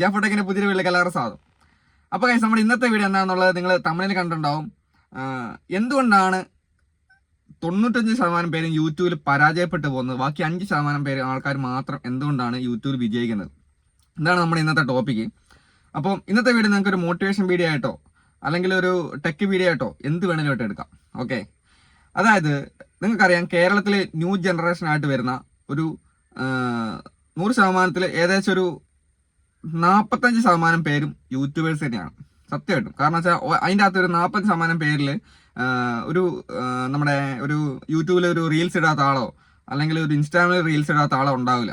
ജാഫോട്ടെക്കിന്റെ പുതിയൊരു വീട്ടിൽ കലാറ സ്വാഗതം. അപ്പോൾ ഗൈസ് നമ്മുടെ ഇന്നത്തെ വീഡിയോ എന്താണെന്നുള്ളത് നിങ്ങൾ തമിഴിൽ കണ്ടിട്ടുണ്ടാവും. എന്തുകൊണ്ടാണ് തൊണ്ണൂറ്റഞ്ച് ശതമാനം പേരും യൂട്യൂബിൽ പരാജയപ്പെട്ടു പോകുന്നത്? ബാക്കി അഞ്ച് ശതമാനം പേര് ആൾക്കാർ മാത്രം എന്തുകൊണ്ടാണ് യൂട്യൂബിൽ വിജയിക്കുന്നത്? ഇതാണ് നമ്മുടെ ഇന്നത്തെ ടോപ്പിക്ക് അപ്പോൾ ഇന്നത്തെ വീഡിയോ നിങ്ങൾക്ക് ഒരു മോട്ടിവേഷൻ വീഡിയോ ആയിട്ടോ അല്ലെങ്കിൽ ഒരു ടെക് വീഡിയോ ആയിട്ടോ എന്ത് വേണമെങ്കിലും ആയിട്ട് എടുക്കാം. ഓക്കെ അതായത് നിങ്ങൾക്കറിയാം കേരളത്തിലെ ന്യൂ ജനറേഷൻ ആയിട്ട് വരുന്ന ഒരു നൂറ് ശതമാനത്തിൽ ഏകദേശം ഒരു നാൽപ്പത്തഞ്ച് ശതമാനം പേരും യൂട്യൂബേഴ്സ് തന്നെയാണ്. സത്യമായിട്ടും കാരണം വെച്ചാൽ അതിന്റെ അകത്ത് ഒരു നാൽപ്പത് ശതമാനം പേരിൽ ഒരു നമ്മുടെ ഒരു യൂട്യൂബിൽ ഒരു റീൽസ് ഇടാത്ത ആളോ അല്ലെങ്കിൽ ഒരു ഇൻസ്റ്റാഗ്രാമിൽ റീൽസ് ഇടാത്ത ആളോ ഉണ്ടാവില്ല.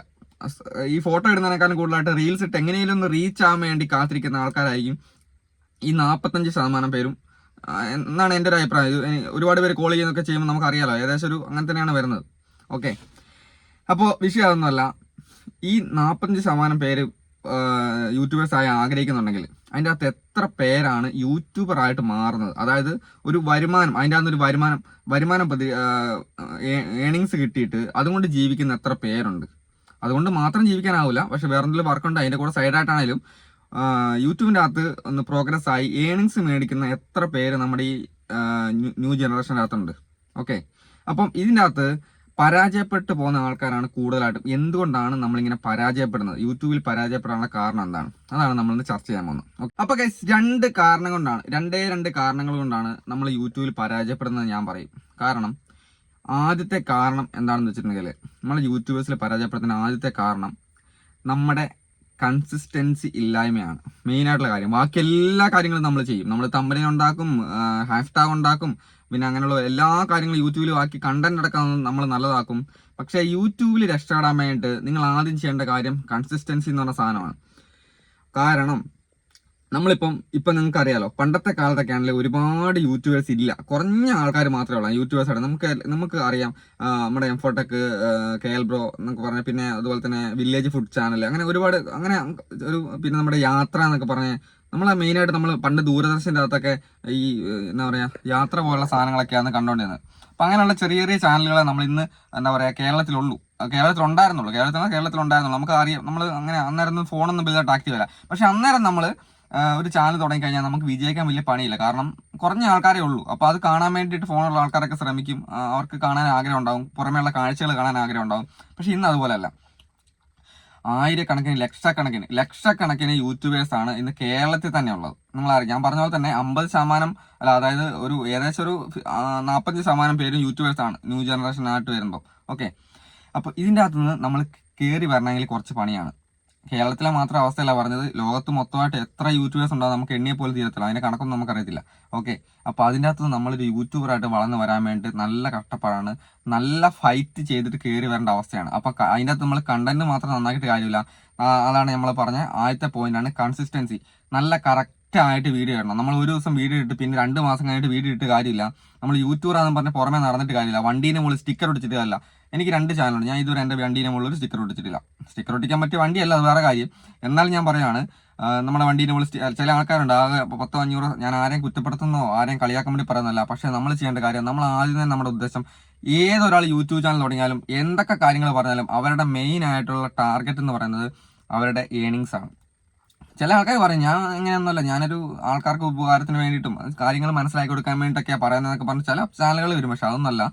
ഈ ഫോട്ടോ ഇടുന്നതിനേക്കാളും കൂടുതലായിട്ട് റീൽസ് ഇട്ട് എങ്ങനെയെങ്കിലും ഒന്ന് റീച്ച് ആവാൻ വേണ്ടി കാത്തിരിക്കുന്ന ആൾക്കാരായിരിക്കും ഈ നാൽപ്പത്തഞ്ച് ശതമാനം പേരും. എന്നാണ് എന്റെ ഒരു അഭിപ്രായം. ഒരുപാട് പേര് കോൾ ചെയ്യുന്നൊക്കെ ചെയ്യുമ്പോൾ നമുക്കറിയാലോ ഏകദേശം ഒരു അങ്ങനെ തന്നെയാണ് വരുന്നത്. ഓക്കെ അപ്പോൾ വിഷയം അതൊന്നുമല്ല. ഈ നാൽപ്പത്തഞ്ച് ശതമാനം പേര് യൂട്യൂബേഴ്സ് ആയി ആഗ്രഹിക്കുന്നുണ്ടെങ്കിൽ അതിന്റെ അകത്ത് എത്ര പേരാണ് യൂട്യൂബറായിട്ട് മാറുന്നത്? അതായത് ഒരു വരുമാനം അതിന്റെ അകത്ത് ഒരു വരുമാനം വരുമാനം പ്രതി ഏണിങ്സ് കിട്ടിയിട്ട് അതുകൊണ്ട് ജീവിക്കുന്ന എത്ര പേരുണ്ട്? അതുകൊണ്ട് മാത്രം ജീവിക്കാനാവില്ല. പക്ഷെ വേറെ എന്തെങ്കിലും വർക്കുണ്ട് അതിന്റെ കൂടെ സൈഡായിട്ടാണെങ്കിലും യൂട്യൂബിന്റെ അകത്ത് ഒന്ന് പ്രോഗ്രസ് ആയി ഏണിങ്സ് മേടിക്കുന്ന എത്ര പേര് നമ്മുടെ ഈ ന്യൂ ജനറേഷന്റെ അകത്തുണ്ട്? ഓക്കെ. അപ്പം ഇതിന്റെ അകത്ത് പരാജയപ്പെട്ടു പോകുന്ന ആൾക്കാരാണ് കൂടുതലായിട്ടും. എന്തുകൊണ്ടാണ് നമ്മളിങ്ങനെ പരാജയപ്പെടുന്നത്? യൂട്യൂബിൽ പരാജയപ്പെടാനുള്ള കാരണം എന്താണ്? അതാണ് നമ്മൾ ഇന്ന് ചർച്ച ചെയ്യാൻ പോകുന്നത്. Okay. അപ്പൊ ഗൈസ് രണ്ട് കാരണം കൊണ്ടാണ് രണ്ടേ രണ്ട് കാരണങ്ങൾ കൊണ്ടാണ് നമ്മൾ യൂട്യൂബിൽ പരാജയപ്പെടുന്നത് ഞാൻ പറയും. കാരണം ആദ്യത്തെ കാരണം എന്താണെന്ന് വെച്ചിട്ടുണ്ടെങ്കിൽ നമ്മൾ യൂട്യൂബേഴ്സിൽ പരാജയപ്പെടുത്തുന്ന ആദ്യത്തെ കാരണം നമ്മുടെ കൺസിസ്റ്റൻസി ഇല്ലായ്മയാണ്. മെയിനായിട്ടുള്ള കാര്യം. ബാക്കി എല്ലാ കാര്യങ്ങളും നമ്മൾ ചെയ്യും. നമ്മൾ തമ്പനി ഉണ്ടാക്കും ഹാഷ്ടാഗ് ഉണ്ടാക്കും പിന്നെ അങ്ങനെയുള്ള എല്ലാ കാര്യങ്ങളും യൂട്യൂബിൽ ബാക്കി കണ്ടന്റ് അടക്കം നമ്മൾ നല്ലതാക്കും. പക്ഷേ യൂട്യൂബിൽ രക്ഷപ്പെടാൻ വേണ്ടിയിട്ട് നിങ്ങൾ ആദ്യം ചെയ്യേണ്ട കാര്യം കൺസിസ്റ്റൻസി എന്ന് പറഞ്ഞ സാധനമാണ്. കാരണം നമ്മളിപ്പം ഇപ്പം നിങ്ങൾക്ക് അറിയാലോ പണ്ടത്തെ കാലത്തൊക്കെ ആണെങ്കിൽ ഒരുപാട് യൂട്യൂബേഴ്സ് ഇല്ല. കുറഞ്ഞ ആൾക്കാർ മാത്രമേ ഉള്ളൂ. യൂട്യൂബേഴ്സ് ആണ് നമുക്ക് നമുക്ക് അറിയാം. നമ്മുടെ നമ്മുടെ എംഫോടെക് കെ എൽ ബ്രോ എന്നൊക്കെ പറഞ്ഞ പിന്നെ അതുപോലെ തന്നെ വില്ലേജ് ഫുഡ് ചാനൽ അങ്ങനെ ഒരുപാട് അങ്ങനെ ഒരു പിന്നെ നമ്മുടെ യാത്ര എന്നൊക്കെ പറഞ്ഞ് നമ്മൾ മെയിനായിട്ട് നമ്മൾ പണ്ട് ദൂരദർശന്റെ അകത്തൊക്കെ ഈ എന്താ പറയുക യാത്ര പോലുള്ള സാധനങ്ങളൊക്കെയാണ് കണ്ടുകൊണ്ടിരുന്നത് അപ്പം അങ്ങനെയുള്ള ചെറിയ ചെറിയ ചാനലുകളെ നമ്മൾ ഇന്ന് എന്താ പറയുക കേരളത്തിലുള്ളൂ. കേരളത്തിൽ കേരളത്തിലുണ്ടായിരുന്നുള്ളൂ കേരളത്തിൽ കേരളത്തിലുണ്ടായിരുന്നുള്ളൂ നമുക്ക് അറിയാം. നമ്മൾ അങ്ങനെ അന്നേരം ഫോണൊന്നും വലുതായിട്ട് ആക്റ്റീവ് അല്ല. പക്ഷേ അന്നേരം നമ്മൾ ഒരു ചാനൽ തുടങ്ങി കഴിഞ്ഞാൽ നമുക്ക് വിജയിക്കാൻ വലിയ പണിയില്ല. കാരണം കുറഞ്ഞ ആൾക്കാരേ ഉള്ളൂ. അപ്പോൾ അത് കാണാൻ വേണ്ടിയിട്ട് ഫോണുള്ള ആൾക്കാരൊക്കെ ശ്രമിക്കും. അവർക്ക് കാണാൻ ആഗ്രഹം ഉണ്ടാകും പുറമേയുള്ള കാഴ്ചകൾ കാണാൻ ആഗ്രഹം ഉണ്ടാകും പക്ഷേ ഇന്ന് അതുപോലെയല്ല ആയിരക്കണക്കിന് ലക്ഷക്കണക്കിന് ലക്ഷക്കണക്കിന് യൂട്യൂബേഴ്സ് ആണ് ഇന്ന് കേരളത്തിൽ തന്നെ ഉള്ളത്. നിങ്ങൾ അറിയാം ഞാൻ പറഞ്ഞ പോലെ തന്നെ അമ്പത് ശതമാനം അല്ല അതായത് ഒരു ഏകദേശം ഒരു നാൽപ്പത്തഞ്ച് ശതമാനം പേരും യൂട്യൂബേഴ്സ് ആണ് ന്യൂ ജനറേഷൻ ആയിട്ട് വരുമ്പോൾ ഓക്കെ അപ്പോൾ ഇതിന്റെ അകത്തുനിന്ന് നമ്മൾ കയറി വരണമെങ്കിൽ കുറച്ച് പണിയാണ്. കേരളത്തിലെ മാത്രം അവസ്ഥയല്ല പറഞ്ഞത്. ലോകത്ത് മൊത്തമായിട്ട് എത്ര യൂട്യൂബേഴ്സ് ഉണ്ടോ നമുക്ക് എണ്ണിയെ പോലും തീരത്തില്ല. അതിന്റെ കണക്കൊന്നും നമുക്കറിയത്തില്ല ഓക്കെ അപ്പോൾ അതിന്റെ അകത്ത് നമ്മളൊരു യൂട്യൂബറായിട്ട് വളർന്നു വരാൻ വേണ്ടി നല്ല കഷ്ടപ്പാടാണ്. നല്ല ഫൈറ്റ് ചെയ്തിട്ട് കയറി വരേണ്ട അവസ്ഥയാണ്. അപ്പോൾ അതിന്റെ അകത്ത് നമ്മൾ കണ്ടന്റ് മാത്രം നന്നാക്കിയിട്ട് കാര്യമില്ല. അതാണ് നമ്മൾ പറഞ്ഞ ആദ്യത്തെ പോയിന്റാണ് കൺസിസ്റ്റൻസി നല്ല കറക്റ്റ് ആയിട്ട് വീഡിയോ ഇടണം. നമ്മൾ ഒരു ദിവസം വീഡിയോ ഇട്ട് പിന്നെ രണ്ട് മാസം കഴിഞ്ഞിട്ട് വീഡിയോ ഇട്ട് കാര്യമില്ല. നമ്മൾ യൂട്യൂബറാണെന്ന് പറഞ്ഞ് പുറമെ നടന്നിട്ട് കാര്യമില്ല. വണ്ടീനെ മുകളിൽ സ്റ്റിക്കർ ഒടിച്ചിട്ട് കാര്യമില്ല. എനിക്ക് രണ്ട് ചാനലുണ്ട്. ഞാൻ ഇതുവരെ എന്റെ വണ്ടീനെ മുകളിൽ സ്റ്റിക്കർ ഒട്ടിച്ചിട്ടില്ല. സ്റ്റിക്കർ ഒട്ടിക്കാൻ പറ്റിയ വണ്ടിയല്ല അത് വേറെ കാര്യം. എന്നാൽ ഞാൻ പറയുകയാണ് നമ്മുടെ വണ്ടീനെ മുകളിൽ ചില ആൾക്കാരുണ്ട് ആകെ പത്തോ അഞ്ഞൂറ് ഞാൻ ആരെയും കുറ്റപ്പെടുത്തുന്നോ ആരെയും കളിയാക്കാൻ വേണ്ടി പറയുന്നതല്ല. പക്ഷേ നമ്മൾ ചെയ്യേണ്ട കാര്യം നമ്മൾ ആദ്യം തന്നെ നമ്മുടെ ഉദ്ദേശം ഏതൊരാൾ യൂട്യൂബ് ചാനൽ തുടങ്ങിയാലും എന്തൊക്കെ കാര്യങ്ങൾ പറഞ്ഞാലും അവരുടെ മെയിൻ ആയിട്ടുള്ള ടാർഗറ്റ് എന്ന് പറയുന്നത് അവരുടെ ഏണിങ്സ് ആണ്. ചില ആൾക്കാർ പറയും ഞാൻ അങ്ങനെയൊന്നുമല്ല ഞാനൊരു ആൾക്കാർക്ക് ഉപകാരത്തിന് വേണ്ടിയിട്ടും കാര്യങ്ങൾ മനസ്സിലാക്കി കൊടുക്കാൻ വേണ്ടിയിട്ടൊക്കെയാണ് പറയുന്നതൊക്കെ പറഞ്ഞ് ചില ചാനലുകൾ വരും. പക്ഷെ അതൊന്നല്ല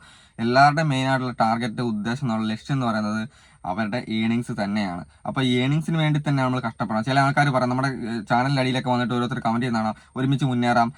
എല്ലാവരുടെയും മെയിൻ ആയിട്ടുള്ള ടാർഗറ്റ് ഉദ്ദേശം എന്നുള്ള ലക്ഷ്യം എന്ന് പറയുന്നത് അവരുടെ ഏണിങ്സ് തന്നെയാണ്. അപ്പോൾ ഏണിങ്സിന് വേണ്ടി തന്നെ നമ്മൾ കഷ്ടപ്പെടണം ചില ആൾക്കാർ പറയാം നമ്മുടെ ചാനലിന്റെ അടിയിലൊക്കെ വന്നിട്ട് ഓരോരുത്തർ കമന്റ് ചെയ്യുന്നതാണ്. ഒരുമിച്ച് മുന്നേറാം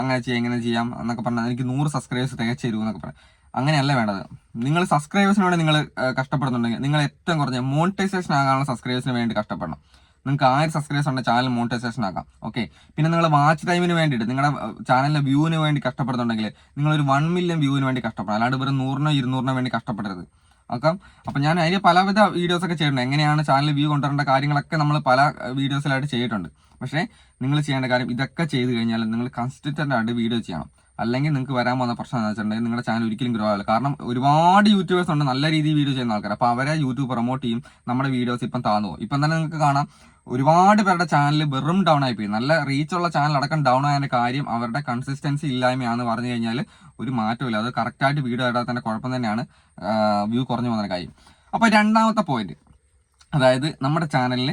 അങ്ങനെ ചെയ്യാം ഇങ്ങനെ ചെയ്യാം എന്നൊക്കെ പറഞ്ഞാൽ എനിക്ക് നൂറ് സബ്സ്ക്രൈബേഴ്സ് തികച്ചു തരൂ എന്നൊക്കെ പറയാം. അങ്ങനെയല്ല വേണ്ടത്. നിങ്ങൾ സബ്സ്ക്രൈബേഴ്സിന് വേണ്ടി നിങ്ങൾ കഷ്ടപ്പെടുന്നുണ്ടെങ്കിൽ നിങ്ങൾ ഏറ്റവും കുറഞ്ഞ മോണിറ്റൈസേഷൻ ആകാനുള്ള സബ്സ്ക്രൈബേഴ്സിന് വേണ്ടി കഷ്ടപ്പെടണം. നിങ്ങൾക്ക് ആയിരം സബ്സ്ക്രൈബേഴ്സ് ഉണ്ട് ചാനൽ മോണിറ്റൈസേഷൻ ആക്കാം. ഓക്കെ പിന്നെ നിങ്ങൾ വാച്ച് ടൈമിന് വേണ്ടിയിട്ട് നിങ്ങളുടെ ചാനലിലെ വ്യൂവിന് വേണ്ടി കഷ്ടപ്പെടുന്നുണ്ടെങ്കിൽ നിങ്ങൾ ഒരു വൺ മില്യൺ വ്യൂവിന് വേണ്ടി കഷ്ടപ്പെടണം. അല്ലാണ്ട് വെറും നൂറിനോ ഇരുന്നൂറിനോ വേണ്ടി കഷ്ടപ്പെടരുത്. ഓക്കെ? അപ്പം ഞാൻ അതിന് പലവിധ വീഡിയോസ് ഒക്കെ ചെയ്തിട്ടുണ്ട്. എങ്ങനെയാണ് ചാനൽ വ്യൂ കൊണ്ടുവരേണ്ട കാര്യങ്ങളൊക്കെ നമ്മൾ പല വീഡിയോസിലായിട്ട് ചെയ്തിട്ടുണ്ട്. പക്ഷേ നിങ്ങൾ ചെയ്യേണ്ട കാര്യം ഇതൊക്കെ ചെയ്ത് കഴിഞ്ഞാൽ നിങ്ങൾ കൺസിസ്റ്റന്റ് ആയിട്ട് വീഡിയോ ചെയ്യണം. അല്ലെങ്കിൽ നിങ്ങൾക്ക് വരാൻ പോകുന്ന പ്രശ്നം എന്ന് വെച്ചിട്ടുണ്ടെങ്കിൽ നിങ്ങളുടെ ചാനൽ ഒരിക്കലും ഗ്രോ ആവില്ല. കാരണം ഒരുപാട് യൂട്യൂബേഴ്സ് ഉണ്ട് നല്ല രീതിയിൽ വീഡിയോ ചെയ്യുന്ന ആൾക്കാർ അപ്പോൾ അവരെ യൂട്യൂബ് പ്രൊമോട്ട് ചെയ്യും നമ്മുടെ വീഡിയോസ് ഇപ്പം താന്നു ഇപ്പം തന്നെ നിങ്ങൾക്ക് കാണാം ഒരുപാട് പേരുടെ ചാനൽ വെറും ഡൗൺ ആയി പോയി നല്ല റീച്ച് ഉള്ള ചാനൽ അടക്കം ഡൗൺ ആയതിന്റെ കാര്യം അവരുടെ കൺസിസ്റ്റൻസി ഇല്ലായ്മയാണെന്ന് പറഞ്ഞു കഴിഞ്ഞാൽ ഒരു മാറ്റമില്ല അത് കറക്റ്റായിട്ട് വീഡിയോ ഇടാത്തതിന്റെ കുഴപ്പം തന്നെയാണ്. വ്യൂ കുറഞ്ഞു പോകുന്ന കാര്യം. അപ്പോൾ രണ്ടാമത്തെ പോയിന്റ് അതായത് നമ്മുടെ ചാനലിൽ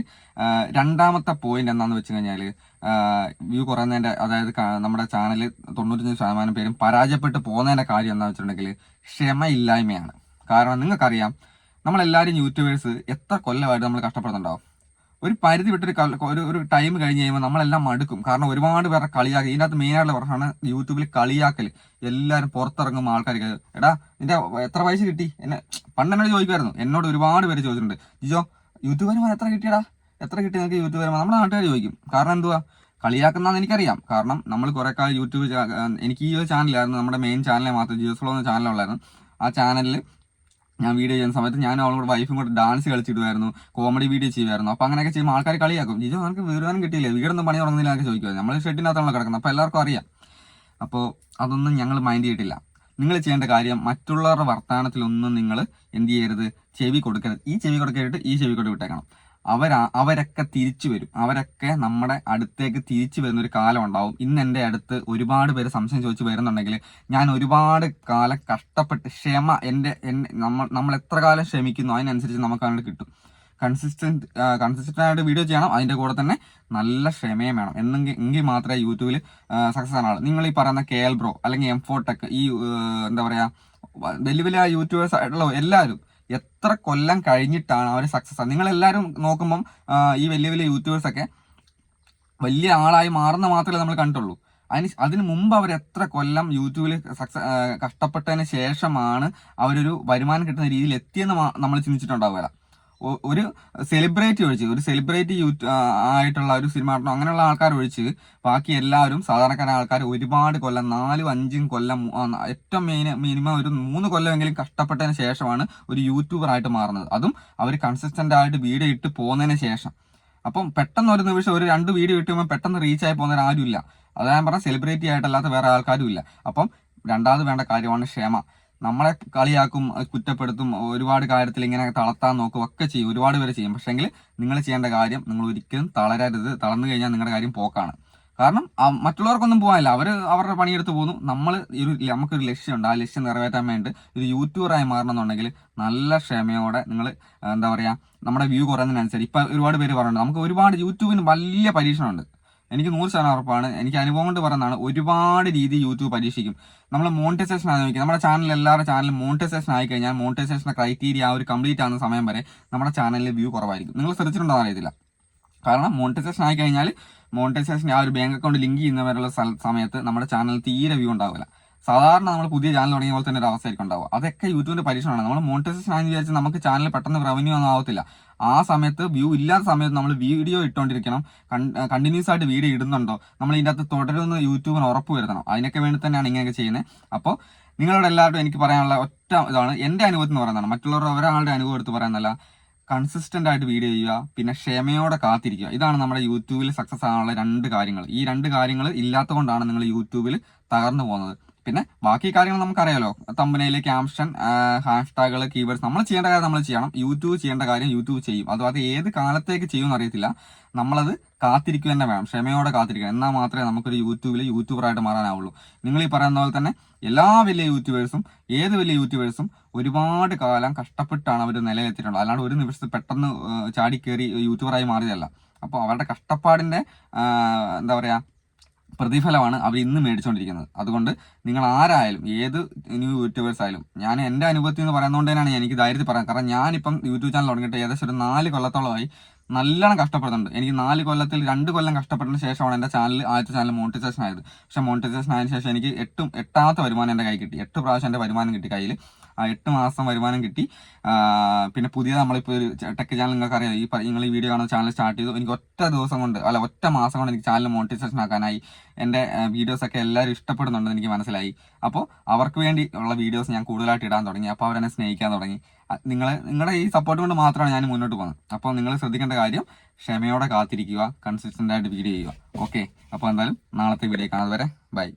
രണ്ടാമത്തെ പോയിന്റ് എന്താണെന്ന് വെച്ച് കഴിഞ്ഞാൽ വ്യൂ കുറയുന്നതിന്റെ അതായത് നമ്മുടെ ചാനൽ തൊണ്ണൂറ്റഞ്ച് ശതമാനം പേരും പരാജയപ്പെട്ട് പോകുന്നതിന്റെ കാര്യം എന്താണെന്ന് വെച്ചിട്ടുണ്ടെങ്കിൽ ക്ഷമയില്ലായ്മയാണ്. കാരണം നിങ്ങൾക്കറിയാം നമ്മളെല്ലാവരും യൂട്യൂബേഴ്സ് എത്ര കൊല്ലമായിട്ട് നമ്മൾ കഷ്ടപ്പെടുന്നുണ്ടാവും. ഒരു പരിധി വിട്ടൊരു ഒരു ഒരു ടൈം കഴിഞ്ഞ് കഴിയുമ്പോൾ നമ്മളെല്ലാം മടുക്കും. കാരണം ഒരുപാട് പേരെ കളിയാക്കി ഇതിനകത്ത് മെയിനായിട്ടുള്ള പ്രശ്നമാണ് യൂട്യൂബിൽ കളിയാക്കൽ എല്ലാവരും പുറത്തിറങ്ങുമ്പോൾ ആൾക്കാർക്ക് എടാ നിന്റെ എത്ര പൈസ കിട്ടി? എന്നെ പണ്ട് എന്നോട് ചോദിക്കുമായിരുന്നു. എന്നോട് ഒരുപാട് പേര് ചോദിച്ചിട്ടുണ്ട്. ജിജോ യൂട്യൂബ് വരുമ്പോൾ എത്ര കിട്ടിയടാ? എത്ര കിട്ടി നിങ്ങൾക്ക് യൂട്യൂബ് വരുമ്പോൾ നമ്മുടെ നാട്ടുകാർ ചോദിക്കും. കാരണം എന്തുവാ? കളിയാക്കുന്നതെന്ന് എനിക്കറിയാം. കാരണം നമ്മൾ കുറെ കാലം യൂട്യൂബ് എനിക്ക് ഈ ഒരു ചാനലായിരുന്നു നമ്മുടെ മെയിൻ ചാനലെ മാത്രം ജിയോസ്ലോ എന്ന ചാനലുള്ളായിരുന്നു ആ ചാനലിൽ ഞാൻ വീഡിയോ ചെയ്യുന്ന സമയത്ത് ഞാൻ അവളും കൂടെ വൈഫും കൂടെ ഡാൻസ് കളിച്ചിടുമായിരുന്നു കോമഡി വീഡിയോ ചെയ്യുമായിരുന്നു അപ്പോൾ അങ്ങനെയൊക്കെ ചെയ്യുമ്പോൾ ആൾക്കാർ കളിയാക്കും. ജിജോ നമുക്ക് വീടുവാനും കിട്ടിയില്ല? വീടൊന്നും പണി തുടങ്ങുന്നില്ല എന്നൊക്കെ ചോദിക്കുക നമ്മൾ ഷെഡിനകത്താണല്ലോ കിടക്കുന്നത്. അപ്പോൾ എല്ലാവർക്കും അറിയാം. അപ്പോൾ അതൊന്നും ഞങ്ങൾ മൈൻഡ് ചെയ്തിട്ടില്ല. നിങ്ങൾ ചെയ്യേണ്ട കാര്യം മറ്റുള്ളവരുടെ വർത്തമാനത്തിലൊന്നും നിങ്ങൾ എന്ത് ചെയ്യരുത്? ചെവി കൊടുക്കരുത്. ഈ ചെവി കൊടുക്കരുത്. ഈ ചെവി കൊടുത്ത് വിട്ടേക്കണം. അവരാ അവരൊക്കെ തിരിച്ചു വരും. അവരൊക്കെ നമ്മുടെ അടുത്തേക്ക് തിരിച്ചു വരുന്ന ഒരു കാലം ഉണ്ടാവും. ഇന്ന് എന്റെ അടുത്ത് ഒരുപാട് പേര് സംശയം ചോദിച്ചു വരുന്നുണ്ടെങ്കിൽ ഞാൻ ഒരുപാട് കാലം കഷ്ടപ്പെട്ട് ക്ഷമ എന്റെ നമ്മൾ നമ്മൾ എത്ര കാലം ക്ഷമിക്കുന്നു അതിനനുസരിച്ച് നമുക്ക് അങ്ങോട്ട് കിട്ടും. കൺസിസ്റ്റന്റ് കൺസിസ്റ്റന്റ് ആയിട്ട് വീഡിയോ ചെയ്യണം. അതിന്റെ കൂടെ തന്നെ നല്ല ക്ഷമയും വേണം. എന്നെങ്കിൽ എങ്കിൽ മാത്രമേ യൂട്യൂബിൽ സക്സസ് ആണുള്ളൂ നിങ്ങൾ ഈ പറയുന്ന കെ എൽ ബ്രോ അല്ലെങ്കിൽ എം ഫോട്ടെക് ഈ എന്താ പറയുക വലിയ വലിയ യൂട്യൂബേഴ്സ് ആയിട്ടുള്ള എല്ലാവരും എത്ര കൊല്ലം കഴിഞ്ഞിട്ടാണ് അവർ സക്സസ് നിങ്ങൾ എല്ലാവരും നോക്കുമ്പം ഈ വലിയ വലിയ യൂട്യൂബേഴ്സൊക്കെ വലിയ ആളായി മാറുന്ന മാത്രമേ നമ്മൾ കണ്ടുള്ളൂ. അതിന് അതിന് മുമ്പ് അവർ എത്ര കൊല്ലം യൂട്യൂബിൽ സക്സസ് കഷ്ടപ്പെട്ടതിന് ശേഷമാണ് അവരൊരു വരുമാനം കിട്ടുന്ന രീതിയിൽ എത്തിയെന്ന് നമ്മൾ ചിന്തിച്ചിട്ടുണ്ടാവുക ഒരു സെലിബ്രിറ്റി ഒഴിച്ച് ഒരു സെലിബ്രിറ്റി ആയിട്ടുള്ള ഒരു സിനിമ നടനോ അങ്ങനെയുള്ള ആൾക്കാർ ഒഴിച്ച് ബാക്കി എല്ലാവരും സാധാരണക്കാരായ ആൾക്കാർ ഒരുപാട് കൊല്ലം നാലും അഞ്ചും കൊല്ലം ഏറ്റവും മെയിൻ മിനിമം ഒരു മൂന്ന് കൊല്ലമെങ്കിലും കഷ്ടപ്പെട്ടതിന് ശേഷമാണ് ഒരു യൂട്യൂബർ ആയിട്ട് മാറുന്നത്. അതും അവർ കൺസിസ്റ്റന്റ് ആയിട്ട് വീഡിയോ ഇട്ട് പോകുന്നതിന് ശേഷം. അപ്പം പെട്ടെന്ന് ഒരു നിമിഷം ഒരു രണ്ട് വീഡിയോ ഇട്ടുമ്പോൾ പെട്ടെന്ന് റീച്ച് ആയി പോകുന്നവർ ആരുമില്ല. അതാ ഞാൻ പറഞ്ഞ സെലിബ്രിറ്റി ആയിട്ടല്ലാത്ത വേറെ ആൾക്കാരും ഇല്ല അപ്പം രണ്ടാമത് വേണ്ട കാര്യമാണ് ക്ഷമ. നമ്മളെ കളിയാക്കും കുറ്റപ്പെടുത്തും ഒരുപാട് കാര്യത്തിൽ ഇങ്ങനെ തളർത്താൻ നോക്കും ഒക്കെ ചെയ്യും ഒരുപാട് പേര് ചെയ്യും. പക്ഷേങ്കിൽ നിങ്ങൾ ചെയ്യേണ്ട കാര്യം നിങ്ങൾ ഒരിക്കലും തളരരുത്. തളർന്നു കഴിഞ്ഞാൽ നിങ്ങളുടെ കാര്യം പോക്കാണ്. കാരണം മറ്റുള്ളവർക്കൊന്നും പോകാനില്ല. അവർ അവരുടെ പണിയെടുത്ത് പോകുന്നു. നമ്മൾ ഒരു നമുക്കൊരു ലക്ഷ്യമുണ്ട്. ആ ലക്ഷ്യം നിറവേറ്റാൻ വേണ്ടി ഒരു യൂട്യൂബറായി മാറണമെന്നുണ്ടെങ്കിൽ നല്ല ക്ഷമയോടെ നിങ്ങൾ എന്താ പറയുക നമ്മുടെ വ്യൂ കുറയുന്നതിനനുസരിച്ച്. ഇപ്പം ഒരുപാട് പേര് പറയുന്നുണ്ട് നമുക്ക് ഒരുപാട് യൂട്യൂബിന് വലിയ പരീക്ഷണമുണ്ട്. എനിക്ക് നൂറ് ശതമാനം ഉറപ്പാണ്. എനിക്ക് അനുഭവം കൊണ്ട് പറയുന്നതാണ് ഒരുപാട് രീതി യൂട്യൂബ് പരീക്ഷിക്കും. നമ്മൾ മോണിറ്റൈസേഷൻ ആയിരിക്കും നമ്മുടെ ചാനൽ എല്ലാവരുടെ ചാനലും മോണിറ്റൈസേഷൻ ആയി കഴിഞ്ഞാൽ മോണിറ്റൈസേഷൻ ക്രൈറ്റീരിയ ആ ഒരു കംപ്ലീറ്റ് ആകുന്ന സമയം വരെ നമ്മുടെ ചാനലിൽ വ്യൂ കുറവായിരിക്കും. നിങ്ങൾ ശ്രദ്ധിച്ചിട്ടുണ്ടോ അറിയത്തില്ല. കാരണം മോണിറ്റൈസേഷൻ ആയി കഴിഞ്ഞാൽ മോണിറ്റൈസേഷൻ ആ ഒരു ബാങ്ക് അക്കൗണ്ട് ലിങ്ക് ചെയ്യുന്നവരുള്ള സമയത്ത് നമ്മുടെ ചാനൽ തീരെ വ്യൂ ഉണ്ടാവില്ല. സാധാരണ നമ്മൾ പുതിയ ചാനൽ തുടങ്ങിയ പോലെ തന്നെ ഒരു അവസ്ഥയായിരിക്കും ഉണ്ടാവുക. അതൊക്കെ യൂട്യൂബിന്റെ പരീക്ഷണമാണ്. നമ്മൾ മോണിറ്റൈസേഷൻ ആയി വിചാരിച്ച് നമുക്ക് ചാനൽ പെട്ടെന്ന് റവന്യൂ ഒന്നും ആവത്തില്ല. ആ സമയത്ത് വ്യൂ ഇല്ലാത്ത സമയത്ത് നമ്മൾ വീഡിയോ ഇട്ടുകൊണ്ടിരിക്കണം കണ്ടിന്യൂസ് ആയിട്ട് വീഡിയോ ഇടുന്നുണ്ടോ? നമ്മൾ ഇതിന്റെ അകത്ത് തുടരുമെന്ന് യൂട്യൂബിന് ഉറപ്പ് വരുത്തണം. അതിനൊക്കെ വേണ്ടി തന്നെയാണ് ഇങ്ങനെയൊക്കെ ചെയ്യുന്നത്. അപ്പോൾ നിങ്ങളോട് എല്ലാവരും എനിക്ക് പറയാനുള്ള ഒറ്റ ഇതാണ്. എന്റെ അനുഭവത്തിൽ എന്ന് പറയുന്നതാണ്. മറ്റുള്ളവരുടെ ഒരാളുടെ അനുഭവം എടുത്ത് പറയുന്നതല്ല. കൺസിസ്റ്റന്റ് ആയിട്ട് വീഡിയോ ചെയ്യുക പിന്നെ ക്ഷമയോടെ കാത്തിരിക്കുക. ഇതാണ് നമ്മുടെ യൂട്യൂബിൽ സക്സസ് ആകാനുള്ള രണ്ട് കാര്യങ്ങൾ. ഈ രണ്ട് കാര്യങ്ങൾ ഇല്ലാത്തതുകൊണ്ടാണ് നിങ്ങൾ യൂട്യൂബിൽ തകർന്നു പോകുന്നത്. പിന്നെ ബാക്കി കാര്യങ്ങൾ നമുക്കറിയാലോ. തമ്പനയിലെ ക്യാപ്ഷൻ ഹാഷ്ടാഗുകൾ കീവേഡ്സ് നമ്മൾ ചെയ്യേണ്ട കാര്യം നമ്മൾ ചെയ്യണം. യൂട്യൂബ് ചെയ്യേണ്ട കാര്യം യൂട്യൂബ് ചെയ്യും. അതും അത് ഏത് കാലത്തേക്ക് ചെയ്യുമെന്ന് അറിയത്തില്ല. നമ്മളത് കാത്തിരിക്കുക തന്നെ വേണം. ക്ഷമയോടെ കാത്തിരിക്കണം. എന്നാൽ മാത്രമേ നമുക്കൊരു യൂട്യൂബിൽ യൂട്യൂബറായിട്ട് മാറാനാവുള്ളൂ. നിങ്ങൾ ഈ പറയുന്ന പോലെ തന്നെ എല്ലാ വലിയ യൂട്യൂബേഴ്സും ഏത് വലിയ യൂട്യൂബേഴ്സും ഒരുപാട് കാലം കഷ്ടപ്പെട്ടാണ് അവർ നിലയിലെത്തിയിട്ടുള്ളത്. അല്ലാണ്ട് ഒരു നിമിഷത്തിൽ പെട്ടെന്ന് ചാടി യൂട്യൂബറായി മാറിയതല്ല. അപ്പോൾ അവരുടെ കഷ്ടപ്പാടിന്റെ എന്താ പറയാ പ്രതിഫലമാണ് അവർ ഇന്ന് മേടിച്ചുകൊണ്ടിരിക്കുന്നത് അതുകൊണ്ട് നിങ്ങൾ ആരായാലും ഏത് ന്യൂ യൂട്യൂബേഴ്സ് ആയാലും ഞാൻ എന്റെ അനുഭവത്തിൽ നിന്ന് പറയുന്നതുകൊണ്ട് തന്നെയാണ് എനിക്ക് ധൈര്യത്തിൽ പറയാം കാരണം ഞാനിപ്പം യൂട്യൂബ് ചാനൽ തുടങ്ങിയിട്ട് ഏകദേശം ഒരു നാല് കൊല്ലത്തോളമായി നല്ലോണം കഷ്ടപ്പെടുന്നുണ്ട്. എനിക്ക് നാല് കൊല്ലത്തിൽ രണ്ട് കൊല്ലം കഷ്ടപ്പെട്ടതിന് ശേഷമാണ് എന്റെ ചാനൽ ആദ്യത്തെ ചാനൽ മോണിറ്റൈസേഷൻ ആയത്. പക്ഷേ മോണിറ്റൈസേഷൻ ആയതിനു ശേഷം എനിക്ക് എട്ടും എട്ടാമത്തെ വരുമാനം എന്റെ കൈ കിട്ടി. എട്ട് പ്രാവശ്യം എന്റെ വരുമാനം കിട്ടി കയ്യിൽ. എട്ട് മാസം വരുമാനം കിട്ടി. പിന്നെ പുതിയ നമ്മളിപ്പോൾ ഒരു ടെക് ചാനൽ നിങ്ങൾക്ക് അറിയാം ഈ നിങ്ങൾ ഈ വീഡിയോ കാണുന്ന ചാനൽ സ്റ്റാർട്ട് ചെയ്തു. എനിക്ക് ഒറ്റ ദിവസം കൊണ്ട് അല്ല ഒറ്റ മാസം കൊണ്ട് എനിക്ക് ചാനൽ മോണിറ്റൈസേഷൻ ആക്കാനായി. എന്റെ വീഡിയോസൊക്കെ എല്ലാവരും ഇഷ്ടപ്പെടുന്നുണ്ടെന്ന് എനിക്ക് മനസ്സിലായി. അപ്പോൾ അവർക്ക് വേണ്ടി ഉള്ള വീഡിയോസ് ഞാൻ കൂടുതലായിട്ട് ഇടാൻ തുടങ്ങി. അപ്പോൾ അവരെന്നെ സ്നേഹിക്കാൻ തുടങ്ങി. നിങ്ങൾ നിങ്ങളുടെ ഈ സപ്പോർട്ട് കൊണ്ട് മാത്രമാണ് ഞാൻ മുന്നോട്ട് പോകുന്നത്. അപ്പോൾ നിങ്ങൾ ശ്രദ്ധിക്കേണ്ട കാര്യം ക്ഷമയോടെ കാത്തിരിക്കുക. കൺസിസ്റ്റന്റ് ആയിട്ട് വീഡിയോ ചെയ്യുക. ഓക്കെ അപ്പോൾ എന്തായാലും നാളത്തെ വീഡിയോ കാണാതെ വരെ ബൈ